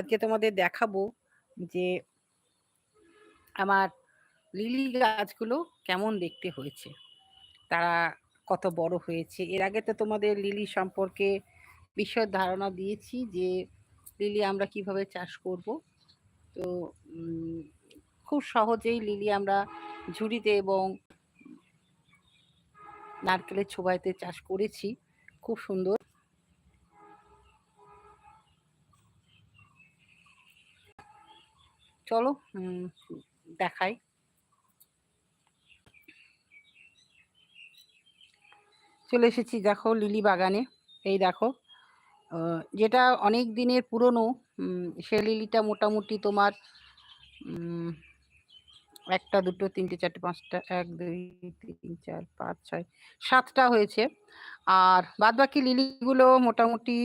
আজকে তোমাদের দেখাবো যে আমার লিলি গাছগুলো কেমন দেখতে হয়েছে। তারা কত বড় হয়েছে। এর আগে তো তোমাদের লিলি সম্পর্কে বিশদ ধারণা দিয়েছি যে লিলি আমরা কীভাবে চাষ করব। তো খুব সহজেই লিলি আমরা ঝুড়িতে এবং নারকেলের ছোবাইতে চাষ করেছি। খুব সুন্দর। চলো দেখাই। চলে এসেছি দেখো লিলি বাগানে। এই দেখো যেটা অনেক দিনের পুরনো সে লিলিটা মোটামুটি তোমার একটা, দুটো, তিনটে, চারটে, পাঁচটা, এক, দুই, তিন, চার, পাঁচ, ছয়, সাতটা হয়েছে। আর বাদ বাকি লিলিগুলো মোটামুটি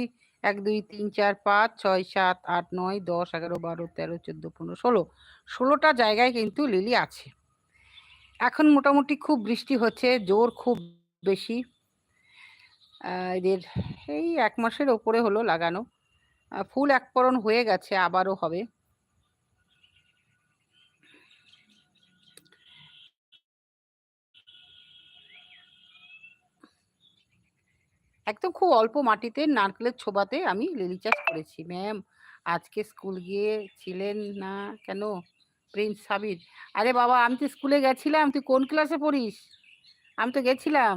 এক, দুই, তিন, চার, পাঁচ, ছয়, সাত, আট, নয়, দশ, এগারো, বারো, তেরো, চোদ্দ, পনেরো, ষোলো। ষোলোটা জায়গায় কিন্তু লিলি আছে। এখন মোটামুটি খুব বৃষ্টি হচ্ছে, জোর খুব বেশি। এদের এই এক মাসের ওপরে হলো লাগানো। ফুল এক পরণ হয়ে গেছে, আবারও হবে। একদম খুব অল্প মাটিতে নারকেলের ছোবাতে আমি লিলি চাষ করেছি। ম্যাম, আজকে স্কুল গিয়ে ছিলেন না কেন? প্রিন্স সাবির। আরে বাবা, আমি তো স্কুলে গেছিলাম। তুই কোন ক্লাসে পড়িস? আমি তো গেছিলাম।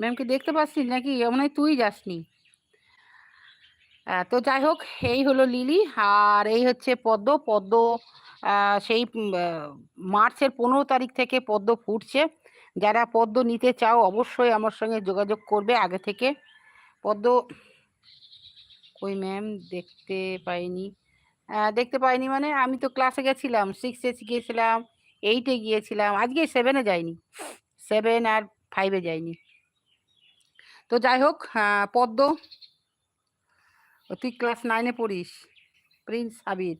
ম্যামকে দেখতে পাচ্ছিস নাকি? মনে হয় তুই যাসনি। তো যাই হোক, এই হলো লিলি। আর এই হচ্ছে পদ্ম। পদ্ম সেই মার্চের পনেরো তারিখ থেকে পদ্ম ফুটছে। যারা পদ্ম নিতে চাও, অবশ্যই আমার সঙ্গে যোগাযোগ করবে আগে থেকে। পদ্ম, ওই ম্যাম দেখতে পাইনি। দেখতে পাইনি মানে আমি তো ক্লাসে গেছিলাম সিক্সে গিয়েছিলাম এইটে গিয়েছিলাম, আজকে সেভেনে যাইনি। সেভেন আর ফাইভে যাইনি। তো যাই হোক পদ্ম, তুই ক্লাস নাইনে পড়িস প্রিন্স হাবির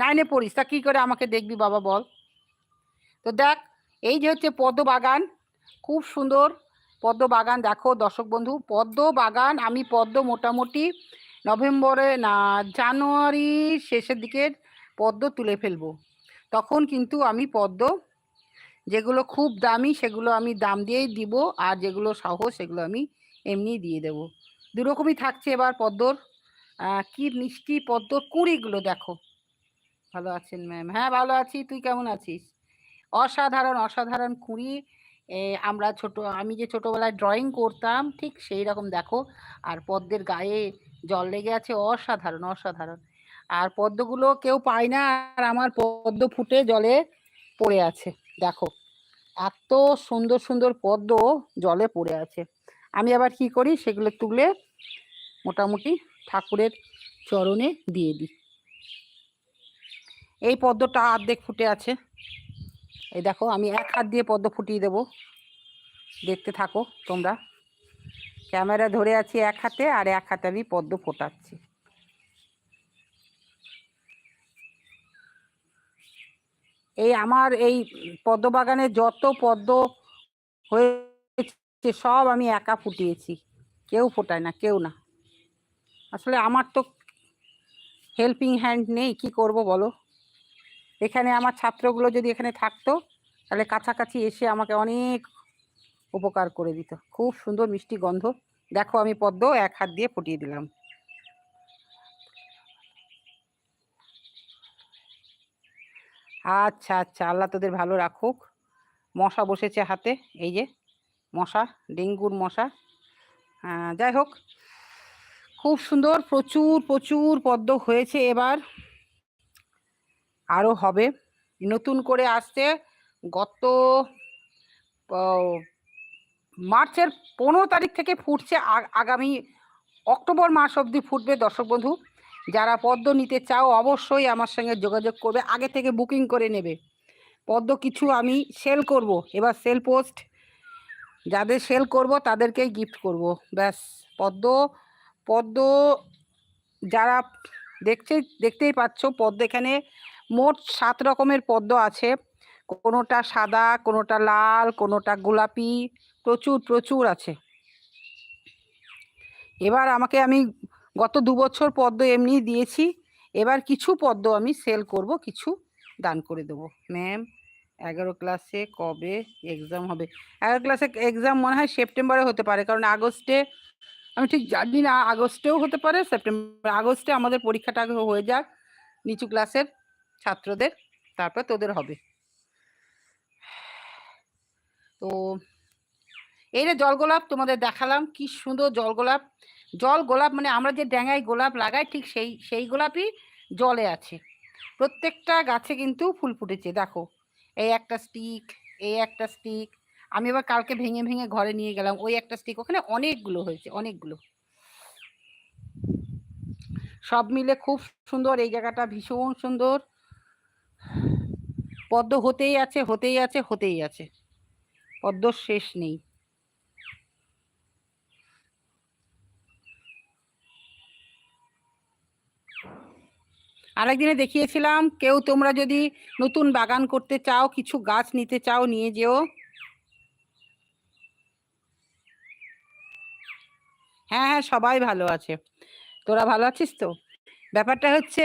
নাইনে পড়িস, তা কী করে আমাকে দেখবি বাবা বল? তো দেখ, এই যে হচ্ছে পদ্ম বাগান খুব সুন্দর পদ্ম বাগান দেখো দর্শক বন্ধু পদ্ম বাগান আমি পদ্ম মোটামুটি নভেম্বরে না, জানুয়ারি শেষের দিকের পদ্ম তুলে ফেলব। তখন কিন্তু আমি পদ্ম, যেগুলো খুব দামি সেগুলো আমি দাম দিয়েই দিব আর যেগুলো সহজ সেগুলো আমি এমনি দিয়ে দেব। দুরকমই থাকছে এবার পদ্মর কি মিষ্টি পদ্ম, কুড়িগুলো দেখো। ভালো আছেন ম্যাম? হ্যাঁ ভালো আছি। তুই কেমন আছিস? অসাধারণ অসাধারণ কুড়ি। আমরা ছোট, আমি যে ছোটবেলায় ড্রয়িং করতাম, ঠিক সেই রকম দেখো। আর পদ্মের গায়ে জল লেগে আছে, অসাধারণ অসাধারণ। আর পদ্মগুলো কেউ পায় না, আর আমার পদ্ম ফুটে জলে পড়ে আছে, দেখো। এত সুন্দর সুন্দর পদ্ম জলে পড়ে আছে। আমি আবার কি করি, সেগুলো তুলে মোটামুটি ঠাকুরের চরণে দিয়ে দিই। এই পদ্মটা অর্ধেক ফুটে আছে। এই দেখো, আমি এক হাত দিয়ে পদ্ম ফুটিয়ে দেবো। দেখতে থাকো তোমরা। ক্যামেরা ধরে আছি এক হাতে আর এক হাতে আমি পদ্ম ফোটাচ্ছি। এই আমার এই পদ্ম বাগানে যত পদ্ম হয়েছে, সব আমি একা ফুটিয়েছি। কেউ ফোটায় না, কেউ না। আসলে আমার তো হেল্পিং হ্যান্ড নেই, কি করব বলো? এখানে আমার ছাত্রগুলো যদি এখানে থাকতো, তাহলে কাছাকাছি এসে আমাকে অনেক উপকার করে দিত। খুব সুন্দর মিষ্টি গন্ধ। দেখো আমি পদ্ম এক হাত দিয়ে ফুটিয়ে দিলাম। আচ্ছা আচ্ছা আল্লাহ তোদের ভালো রাখুক। মশা বসেছে হাতে, এই যে মশা, ডেঙ্গুর মশা। যাই হোক, খুব সুন্দর, প্রচুর প্রচুর পদ্ম হয়েছে এবার। আরও হবে। নতুন করে আসছে গত মার্চের পনেরো তারিখ থেকে ফুটছে আগামী অক্টোবর মাস অবধি ফুটবে দর্শক বন্ধু। যারা পদ্ম নিতে চাও অবশ্যই আমার সঙ্গে যোগাযোগ করবে, আগে থেকে বুকিং করে নেবে। পদ্ম কিছু আমি সেল করব, এবার সেল পোস্ট, যাদের সেল করব তাদেরকেই গিফট করব। ব্যাস, পদ্ম পদ্ম যারা দেখছে, দেখতেই পাচ্ছ পদ্ম এখানে মোট সাত রকমের পদ্ম আছে। কোনোটা সাদা, কোনোটা লাল, কোনোটা গোলাপি, প্রচুর প্রচুর আছে। এবার আমাকে আমি গত দু বছর পদ্ম এমনি দিয়েছি। এবার কিছু পদ্ম আমি সেল করব, কিছু দান করে দেবো। ম্যাম, এগারো ক্লাসে কবে এক্সাম হবে? এগারো ক্লাসে এক্সাম মনে হয় সেপ্টেম্বরে হতে পারে, কারণ আগস্টে, আমি ঠিক জানি না, আগস্টেও হতে পারে, সেপ্টেম্বর আগস্টে আমাদের পরীক্ষাটা হয়ে যাক নিচু ক্লাসের। ছাত্রদের, তারপর তোদের হবে। তো এই যে জল গোলাপ তোমাদের দেখালাম, কি সুন্দর জল গোলাপ জল গোলাপ মানে আমরা যে ড্যাঙায় গোলাপ লাগাই, ঠিক সেই সেই গোলাপই জলে আছে। প্রত্যেকটা গাছে কিন্তু ফুল ফুটেছে, দেখো। এই একটা স্টিক এই একটা স্টিক আমি আবার কালকে ভেঙে ভেঙে ঘরে নিয়ে গেলাম, ওই একটা স্টিক ওখানে অনেকগুলো হয়েছে, অনেকগুলো। সব মিলে খুব সুন্দর, এই জায়গাটা ভীষণ সুন্দর। পদ্ম হতেই আছে হতেই আছে হতেই আছে। পদ্ম শেষ নেই। আরেকদিনে দেখিয়েছিলাম, কেউ তোমরা যদি নতুন বাগান করতে চাও, কিছু গাছ নিতে চাও, নিয়ে যেও। হ্যাঁ হ্যাঁ সবাই ভালো আছে। তোরা ভালো আছিস তো? ব্যাপারটা হচ্ছে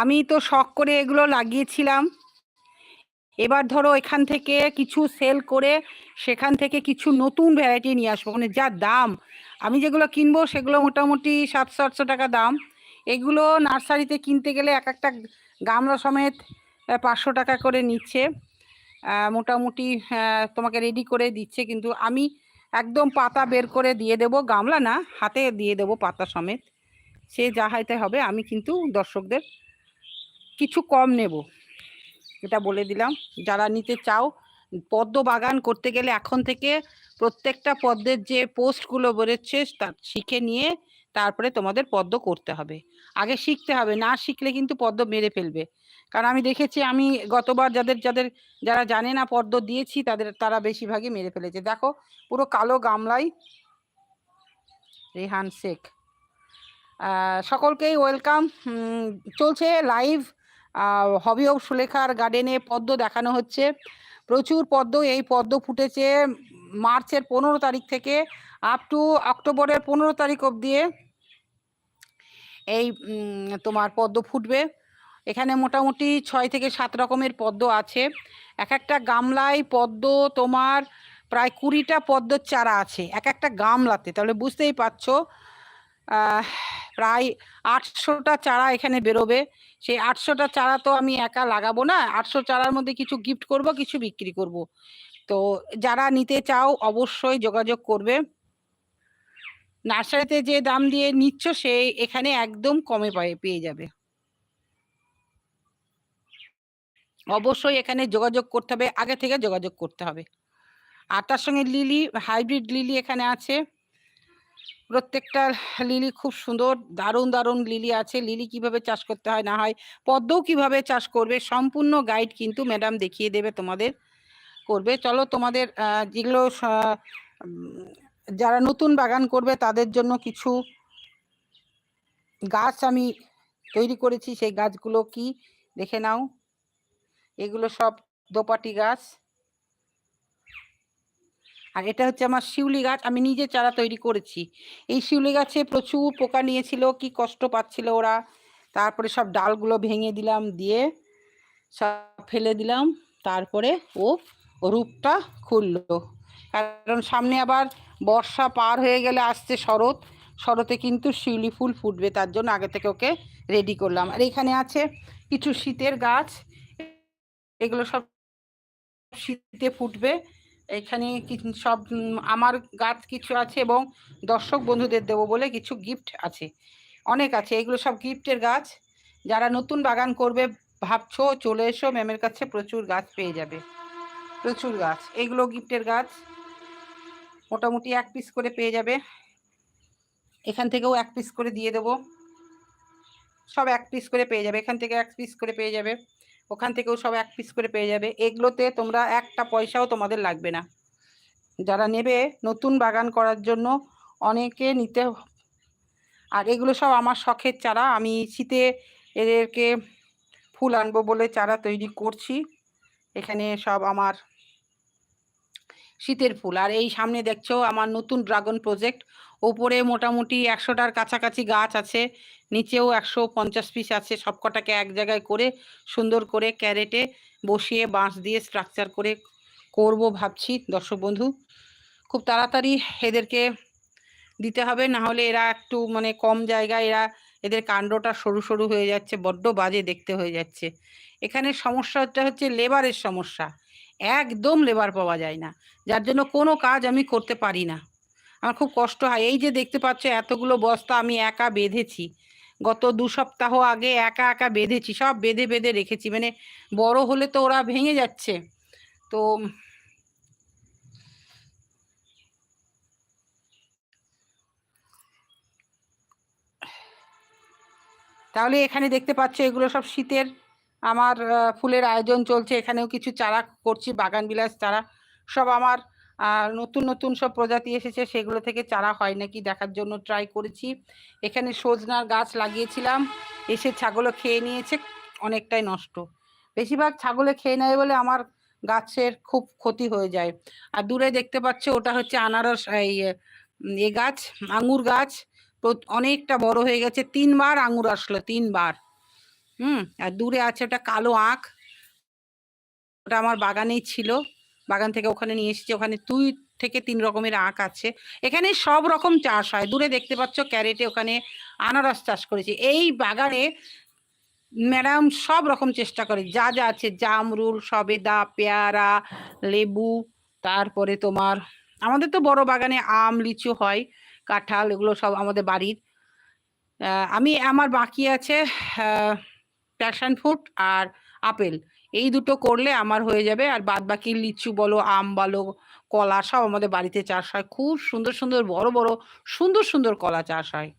আমি তো শখ করে এগুলো লাগিয়েছিলাম। এবার ধরো এখান থেকে কিছু সেল করে সেখান থেকে কিছু নতুন ভ্যারাইটি নিয়ে আসব। মানে যা দাম, আমি যেগুলো কিনবো সেগুলো মোটামুটি সাতশো আটশো টাকা দাম। এগুলো নার্সারিতে কিনতে গেলে এক একটা গামলা সমেত পাঁচশো টাকা করে নিচ্ছে। মোটামুটি তোমাকে রেডি করে দিচ্ছে। কিন্তু আমি একদম পাতা বের করে দিয়ে দেব, গামলা না, হাতে দিয়ে দেব পাতা সমেত। সে যা হাইতে হবে, আমি কিন্তু দর্শকদের কিছু কম নেব। এটা বলে দিলাম। যারা নিতে চাও, পদ্ম বাগান করতে গেলে এখন থেকে প্রত্যেকটা পদ্মের যে পোস্টগুলো বেরোচ্ছে তা শিখে নিয়ে তারপরে তোমাদের পদ্ম করতে হবে। আগে শিখতে হবে, না শিখলে কিন্তু পদ্ম মেরে ফেলবে। কারণ আমি দেখেছি, আমি গতবার যাদের যাদের, যারা জানে না পদ্ম দিয়েছি, তাদের, তারা বেশিরভাগই মেরে ফেলেছে। দেখো, পুরো কালো গামলাই। রেহান শেখ। সকলকেই ওয়েলকাম চলছে লাইভ হবি অফ সুলেখার গার্ডেনে পদ্ম দেখানো হচ্ছে। প্রচুর পদ্ম, এই পদ্ম ফুটেছে মার্চের পনেরো তারিখ থেকে আপ টু অক্টোবরের পনেরো তারিখ অবধি এই তোমার পদ্ম ফুটবে। এখানে মোটামুটি ছয় থেকে সাত রকমের পদ্ম আছে। এক একটা গামলায় পদ্ম তোমার প্রায় কুড়িটা পদ্মর চারা আছে। এক একটা গামলাতে, তাহলে বুঝতেই পারছ প্রায় আটশোটা চারা এখানে বেরোবে। সেই আটশোটা চারা তো আমি একা লাগাবো না, আটশো চারার মধ্যে কিছু গিফট করব, কিছু বিক্রি করব। তো যারা নিতে চাও অবশ্যই যোগাযোগ করবে। নার্সারিতে যে দাম দিয়ে নিচ্ছ সে এখানে একদম কমে পায়ে, পেয়ে যাবে। অবশ্যই এখানে যোগাযোগ করতে হবে, আগে থেকে যোগাযোগ করতে হবে। আর তার সঙ্গে লিলি হাইব্রিড লিলি এখানে আছে। প্রত্যেকটা লিলি খুব সুন্দর, দারুণ দারুণ লিলি আছে। লিলি কীভাবে চাষ করতে হয় না হয়, পদ্মও কীভাবে চাষ করবে, সম্পূর্ণ গাইড কিন্তু ম্যাডাম দেখিয়ে দেবে তোমাদের, করবে। চলো তোমাদের যেগুলো যারা নতুন বাগান করবে তাদের জন্য কিছু গাছ আমি তৈরি করেছি, সেই গাছগুলো কি, দেখে নাও। এগুলো সব দোপাটি গাছ। আর এটা হচ্ছে আমার শিউলি গাছ, আমি নিজে চারা তৈরি করেছি। এই শিউলি গাছে প্রচুর পোকা নিয়েছিল, কি কষ্ট পাচ্ছিল ওরা। তারপরে সব ডালগুলো ভেঙে দিলাম, দিয়ে সব ফেলে দিলাম, তারপরে ও রূপটা খুললো। কারণ সামনে আবার বর্ষা পার হয়ে গেলে আসছে শরৎ, শরতে কিন্তু শিউলি ফুল ফুটবে, তার জন্য আগে থেকে ওকে রেডি করলাম। আর এখানে আছে কিছু শীতের গাছ, এগুলো সব শীতে ফুটবে। এখানে সব, আমার গাছ কিছু আছে এবং দর্শক বন্ধুদের দেবো বলে কিছু গিফট আছে। অনেক আছে, এগুলো সব গিফটের গাছ। যারা নতুন বাগান করবে, ভাবছ চলে এসো, ম্যামের কাছে প্রচুর গাছ পেয়ে যাবে। প্রচুর গাছ, এগুলো গিফটের গাছ। মোটামুটি এক পিস করে পেয়ে যাবে। এখান থেকেও এক পিস করে দিয়ে দেবো। সব এক পিস করে পেয়ে যাবে, এখান থেকে এক পিস করে পেয়ে যাবে। ওখান থেকেও সব এক পিস করে পেয়ে যাবে। এগুলোতে তোমরা একটা পয়সাও তোমাদের লাগবে না। যারা নেবে নতুন বাগান করার জন্য অনেকে নিতে আর এগুলো সব আমার শখের চারা। আমি শীতে এদেরকে ফুল আনব বলে চারা তৈরি করছি। এখানে সব আমার শীতের ফুল। আর এই সামনে দেখছ আমার নতুন ড্রাগন প্রজেক্ট। ওপরে মোটামুটি একশোটার কাছাকাছি গাছ আছে, নিচেও একশো পঞ্চাশ পিস আছে, সবকটাকে এক জায়গায় করে সুন্দর করে ক্যারেটে বসিয়ে বাঁশ দিয়ে স্ট্রাকচার করে করব ভাবছি, দর্শক বন্ধু। খুব তাড়াতাড়ি এদেরকে দিতে হবে, না হলে এরা একটু মানে কম জায়গায় এরা এদের কাণ্ডটা সরু সরু হয়ে যাচ্ছে, বড্ড বাজে দেখতে হয়ে যাচ্ছে। এখানে সমস্যাটা হচ্ছে লেবারের সমস্যা। একদম লেবার পাওয়া যায় না। যার জন্য কোনো কাজ আমি করতে পারি না। আমার খুব কষ্ট হয়। এই যে দেখতে পাচ্ছ, এতগুলো বস্তা আমি একা বেঁধেছি। গত দু সপ্তাহ আগে একা একা বেঁধেছি, সব বেঁধে বেঁধে রেখেছি। মানে বড় হলে তো ওরা ভেঙে যাচ্ছে। তো তাহলে এখানে দেখতে পাচ্ছ, এগুলো সব শীতের আমার ফুলের আয়োজন চলছে, এখানেও কিছু চারা করছি, বাগান বিলাস চারা। সব আমার নতুন নতুন সব প্রজাতি এসেছে, সেগুলো থেকে চারা হয় নাকি দেখার জন্য ট্রাই করেছি। এখানে সজনার গাছ লাগিয়েছিলাম, এসে ছাগলও খেয়ে নিয়েছে, অনেকটাই নষ্ট। বেশিরভাগ ছাগলে খেয়ে নেয় বলে আমার গাছের খুব ক্ষতি হয়ে যায়। আর দূরে দেখতে পাচ্ছ, ওটা হচ্ছে আনারস, এই, এ গাছ, আঙুর গাছ অনেকটা বড় হয়ে গেছে, তিনবার আঙুর আসলো, তিনবার। হুম, আর দূরে আছে ওটা কালো আঁখ। ওটা আমার বাগানেই ছিল। বাগান থেকে ওখানে নিয়ে এসেছি। ওখানে তুই থেকে তিন রকমের আঁক আছে। এখানে সব রকম চাষ হয়। দূরে দেখতে পাচ্ছ ক্যারেটে ওখানে আনারস চাষ করেছি। এই বাগানে ম্যাডাম সব রকম চেষ্টা করে। যা যা আছে জামরুল, সবেদা, পেয়ারা, লেবু, তারপরে তোমার আমাদের তো বড় বাগানে আম, লিচু হয়, কাঁঠাল এগুলো সব আমাদের বাড়ির। আমি, আমার বাকি আছে প্যাশন ফ্রুট আর আপেল। এই দুটো করলে আমার হয়ে যাবে। আর বাদ বাকি লিচু বলো, আম বলো, কলা সব আমাদের বাড়িতে চাষ হয়। খুব সুন্দর সুন্দর, বড় বড়, সুন্দর সুন্দর কলা চাষ হয়।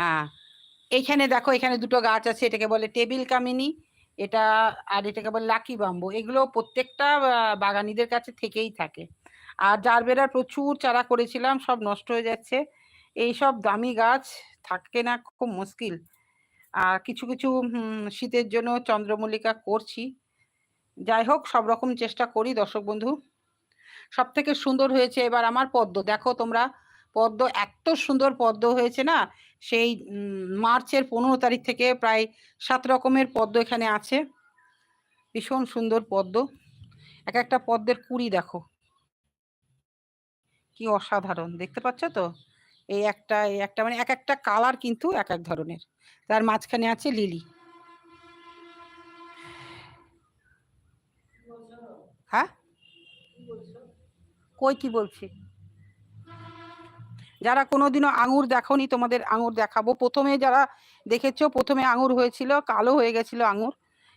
হ্যাঁ এইখানে দেখো, এখানে দুটো গাছ আছে, এটাকে বলে টেবিল কামিনী, এটা আর এটাকে বলে লাকি বাম্বু। এগুলো প্রত্যেকটা বাগানিদের কাছে থেকেই থাকে। আর জারবেরার প্রচুর চারা করেছিলাম, সব নষ্ট হয়ে যাচ্ছে। এই সব দামি গাছ থাকে না, খুব মুশকিল। কিছু কিছু শীতের জন্য চন্দ্রমল্লিকা করছি। যাই হোক, সব রকম চেষ্টা করি, দর্শক বন্ধু। সব থেকে সুন্দর হয়েছে এবার আমার পদ্ম। দেখো তোমরা, পদ্ম এত সুন্দর পদ্ম হয়েছে না? সেই মার্চের পনেরো তারিখ থেকে প্রায় সাত রকমের পদ্ম এখানে আছে। ভীষণ সুন্দর পদ্ম। এক একটা পদ্মের কুড়ি দেখো। কি অসাধারণ, দেখতে পাচ্ছ তো? এই একটা এই একটা মানে এক একটা কালার কিন্তু এক এক ধরনের। তার মাঝখানে আছে লিলি হ্যাঁ? কই কি বলছি? যারা কোনোদিনও আঙুর দেখনি, তোমাদের আঙুর দেখাবো। প্রথমে যারা দেখেছ, প্রথমে আঙুর হয়েছিল, কালো হয়ে গেছিল আঙুর।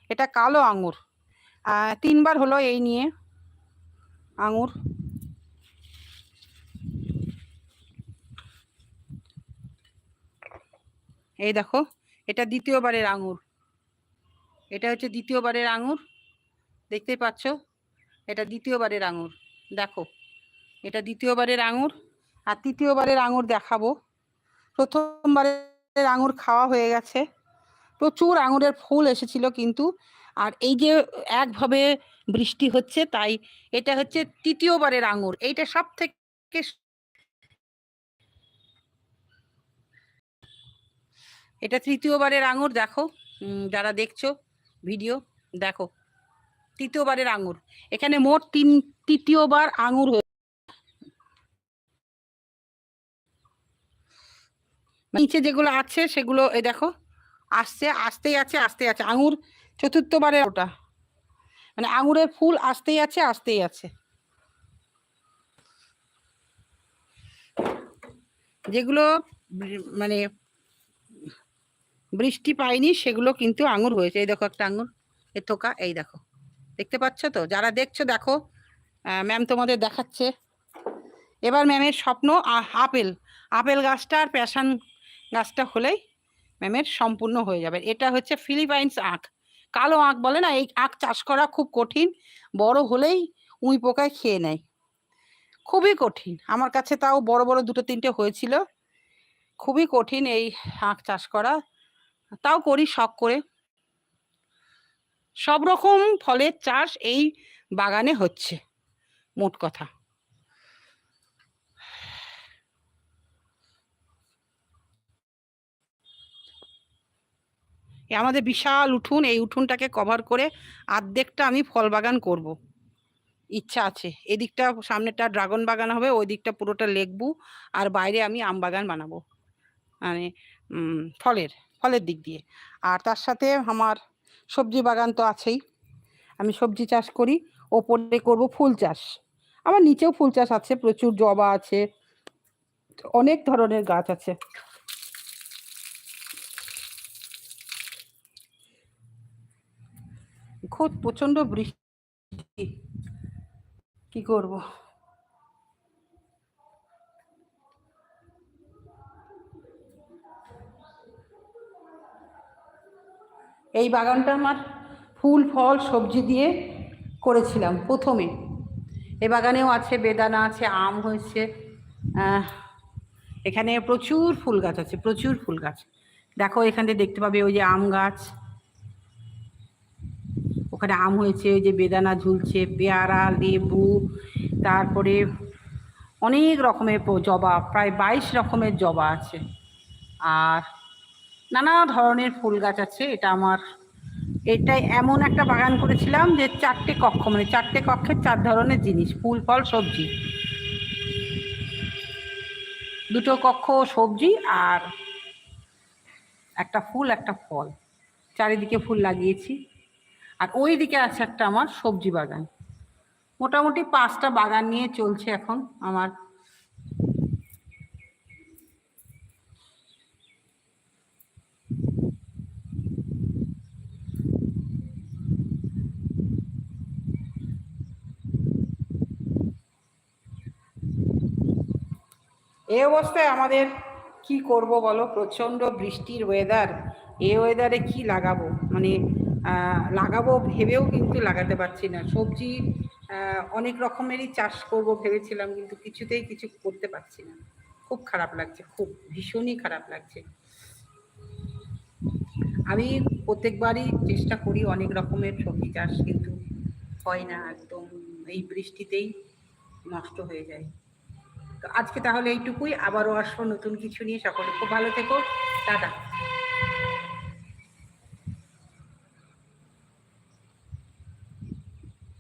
এটা কালো আঙুর। তিনবার হলো এই নিয়ে আঙুর। এই দেখো, এটা দ্বিতীয়বারের আঙুর। এটা হচ্ছে দ্বিতীয়বারের আঙুর, দেখতেই পাচ্ছ? এটা দ্বিতীয়বারের আঙুর, দেখো। এটা দ্বিতীয়বারের আঙুর, আর তৃতীয়বারের আঙুর দেখাবো। প্রথমবারের আঙুর খাওয়া হয়ে গেছে। প্রচুর আঙুরের ফুল এসেছিল কিন্তু, আর এই যে একভাবে বৃষ্টি হচ্ছে, তাই এটা হচ্ছে তৃতীয়বারের আঙুর। এইটা সব থেকে এটা তৃতীয়বারের আঙুর, দেখো। যারা দেখছ ভিডিও, দেখো। তৃতীয়বারের আঙুর। এখানে মোট তিন, তৃতীয়বার আঙুর নিচে যেগুলো আছে, সেগুলো এই দেখো, আসছে, আসতেই আছে আসতেই আছে। আঙুর চতুর্থবারে ওটা মানে আঙুরের ফুল আসতেই আছে আসতেই আছে। যেগুলো মানে বৃষ্টি পায়নি সেগুলো কিন্তু আঙুর হয়েছে। এই দেখো একটা আঙুর, এ থোকা এই দেখো। দেখতে পাচ্ছ তো? যারা দেখছ, দেখো। ম্যাম তোমাদের দেখাচ্ছে। এবার ম্যামের স্বপ্ন আপেল। আপেল গাছটা আর প্যাশান গাছটা হলেই ম্যামের সম্পূর্ণ হয়ে যাবে। এটা হচ্ছে ফিলিপাইন্স আখ। কালো আখ বলে না, এই আখ চাষ করা খুব কঠিন। বড় হলেই উঁই পোকায় খেয়ে নেয়। খুবই কঠিন। আমার কাছে তাও বড় বড় দুটো তিনটে হয়েছিল। খুবই কঠিন এই আখ চাষ করা। তাও করি শখ করে। সব রকম ফলের চাষ এই বাগানে হচ্ছে, মোট কথা। আমাদের বিশাল উঠুন, এই উঠুনটাকে কভার করে আর্ধেকটা আমি ফল বাগান করব। ইচ্ছা আছে, এদিকটা সামনেটা ড্রাগন বাগান হবে ওই দিকটা পুরোটা লেখবু আর বাইরে আমি আম বাগান বানাবো। মানে ফলের। ফলের দিক দিয়ে। আর তার সাথে আমার সবজি বাগান তো আছেই। আমি সবজি চাষ করি, ওপরে করব ফুল চাষ। আমার নিচেও ফুল চাষ আছে, প্রচুর জবা আছে, অনেক ধরনের গাছ আছে। খুব প্রচণ্ড বৃষ্টি। কি করব? এই বাগানটা আমার ফুল, ফল, সবজি দিয়ে করেছিলাম প্রথমে। এই বাগানেও আছে, বেদানা আছে, আম হয়েছে এখানে প্রচুর ফুল গাছ আছে, প্রচুর ফুল গাছ। দেখো, এখান এখানে দেখতে পাবে ওই যে আম গাছ। ওখানে আম হয়েছে, ওই যে বেদানা ঝুলছে, পেয়ারা, লেবু, তারপরে অনেক রকমের জবা, প্রায় বাইশ রকমের জবা আছে। আর নানা ধরনের ফুল গাছ আছে, এটা আমার, এটাই এমন একটা বাগান করেছিলাম যে চারটে কক্ষ মানে চারটে কক্ষের চার ধরনের জিনিস, ফুল, ফল, সবজি। দুটো কক্ষ, সবজি আর একটা ফুল, একটা ফল। চারিদিকে ফুল লাগিয়েছি। আর ওই দিকে আছে একটা আমার সবজি বাগান। মোটামুটি পাঁচটা বাগান নিয়ে চলছে এখন আমার। এই অবস্থায় আমাদের কি করব বলো? প্রচণ্ড বৃষ্টির ওয়েদার এ ওয়েদারে কি লাগাবো? মানে লাগাবো ভেবেও কিন্তু লাগাতে পারছি না। সবজি অনেক রকমেরই চাষ করব ভেবেছিলাম, কিন্তু কিছুতেই কিছু করতে পারছি না। খুব খারাপ লাগছে, খুব ভীষণই খারাপ লাগছে। আমি প্রত্যেকবারই চেষ্টা করি অনেক রকমের সবজি চাষ, কিন্তু হয় না, একদম এই বৃষ্টিতেই নষ্ট হয়ে যায়। আজকে তাহলে এইটুকুই। আবারও আসব নতুন কিছু নিয়ে। সকলে খুব ভালো থেকো। টাটা।